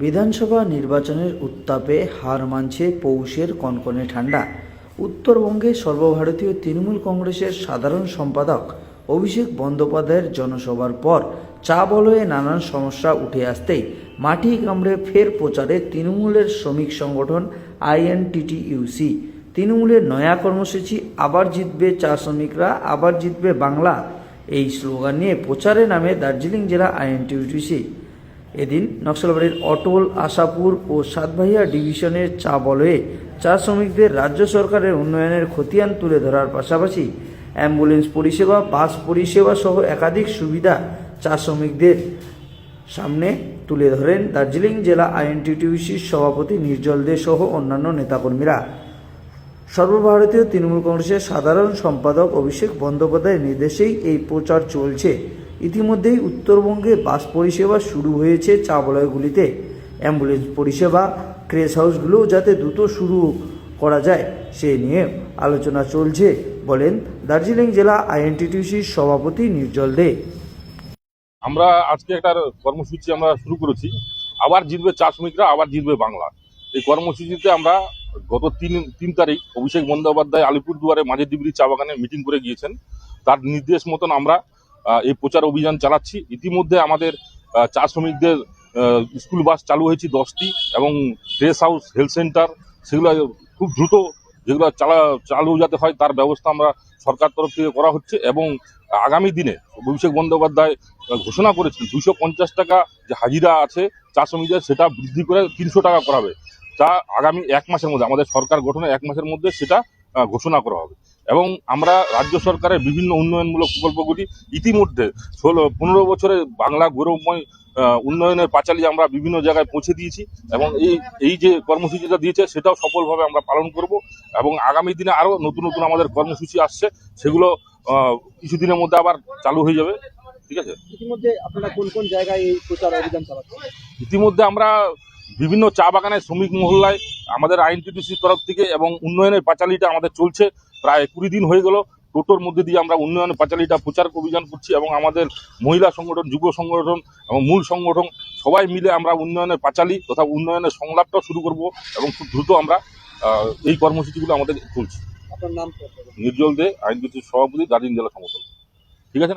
বিধানসভা নির্বাচনের উত্তাপে হার মানছে পৌষের কনকনে ঠান্ডা। উত্তরবঙ্গে সর্বভারতীয় তৃণমূল কংগ্রেসের সাধারণ সম্পাদক অভিষেক বন্দ্যোপাধ্যায়ের জনসভার পর চা বলয়ে নানান সমস্যা উঠে আসতেই মাটি কামড়ে ফের প্রচারে তৃণমূলের শ্রমিক সংগঠন আইএনটিটিইউসি। তৃণমূলের নয়া কর্মসূচি আবার জিতবে চা শ্রমিকরা, আবার জিতবে বাংলা। এই স্লোগান নিয়ে প্রচারে নামে দার্জিলিং জেলা আইএনটিউটিসি এদিন নকশালবাড়ির অটল, আশাপুর ও সাতভাইয়া ডিভিশনের চা বলয়ে চা শ্রমিকদের রাজ্য সরকারের উন্নয়নের খতিয়ান তুলে ধরার পাশাপাশি অ্যাম্বুলেন্স পরিষেবা, বাস পরিষেবা সহ একাধিক সুবিধা চা শ্রমিকদের সামনে তুলে ধরেন দার্জিলিং জেলা আইএনটিটিউসির সভাপতি নির্জল দে সহ অন্যান্য নেতাকর্মীরা। সর্বভারতীয় তৃণমূল কংগ্রেসের সাধারণ সম্পাদক অভিষেক বন্দ্যোপাধ্যায়ের নির্দেশেই এই প্রচার চলছে। ইতিমধ্যেই উত্তরবঙ্গে বাস পরিষেবা শুরু হয়েছে চা বলয়গুলিতে অ্যাম্বুলেন্স পরিষেবা ক্রেস হাউসগুলোও যাতে দ্রুত শুরু করা যায়, সে নিয়ে আলোচনা চলছে, বলেন দার্জিলিং জেলা আইএনটিটিউসির সভাপতি নির্জল দে। আমরা আজকে একটা কর্মসূচি আমরা শুরু করেছি। আবার জিতবে চা শ্রমিকরা, আবার জিতবে বাংলা। এই কর্মসূচিতে আমরা গত তিন তিন তারিখ অভিষেক বন্দ্যোপাধ্যায় আলিপুরদুয়ারে মাঝের ডিগ্রি চা বাগানে মিটিং করে গিয়েছেন। তার নির্দেশ মতন আমরা এই প্রচার অভিযান চালাচ্ছি। ইতিমধ্যে আমাদের চা শ্রমিকদের স্কুল বাস চালু হয়েছে দশটি এবং ড্রেস হাউস, হেলথ সেন্টার, সেগুলো খুব দ্রুত যেগুলো চালা, চালু যাতে হয় তার ব্যবস্থা আমরা সরকার তরফ থেকে করা হচ্ছে এবং আগামী দিনে অভিষেক বন্দ্যোপাধ্যায় ঘোষণা করেছেন দুশো পঞ্চাশ টাকা যে হাজিরা আছে চা শ্রমিকদের, সেটা বৃদ্ধি করে তিনশো টাকা করাবে। তা আগামী এক মাসের মধ্যে, আমাদের সরকার গঠনের এক মাসের মধ্যে সেটা ঘোষণা করা হবে। এবং আমরা রাজ্য সরকারের বিভিন্ন উন্নয়নমূলক প্রকল্পগুলি ইতিমধ্যে ষোলো পনেরো বছরে বাংলা গৌরবময় উন্নয়নের পাঁচালী আমরা বিভিন্ন জায়গায় পৌঁছে দিয়েছি এবং এই এই যে কর্মসূচিটা দিয়েছে সেটাও সফলভাবে আমরা পালন করব এবং আগামী দিনে আরও নতুন নতুন আমাদের কর্মসূচি আসছে সেগুলো কিছুদিনের মধ্যে আবার চালু হয়ে যাবে ঠিক আছে? ইতিমধ্যে আপনারা কোন কোন জায়গায় এই প্রচার অভিযান চালাচ্ছেন? ইতিমধ্যে আমরা বিভিন্ন চা বাগানের শ্রমিক মহল্লায় আমাদের আইনটিটিসির তরফ থেকে এবং উন্নয়নের পাঁচালিটা আমাদের চলছে প্রায় কুড়ি দিন হয়ে গেল টোটোর মধ্যে দিয়ে আমরা উন্নয়নের পাঁচালিটা প্রচার অভিযান করছি এবং আমাদের মহিলা সংগঠন যুব সংগঠন এবং মূল সংগঠন সবাই মিলে আমরা উন্নয়নের পাঁচালি তথা উন্নয়নের সংলাপটাও শুরু করব এবং খুব দ্রুত আমরা এই কর্মসূচিগুলো আমাদের চলছে আপনার নাম কি? নির্জল দে আইনজ্যোতির সভাপতি দার্জিলিং জেলা সমতল। ঠিক আছে?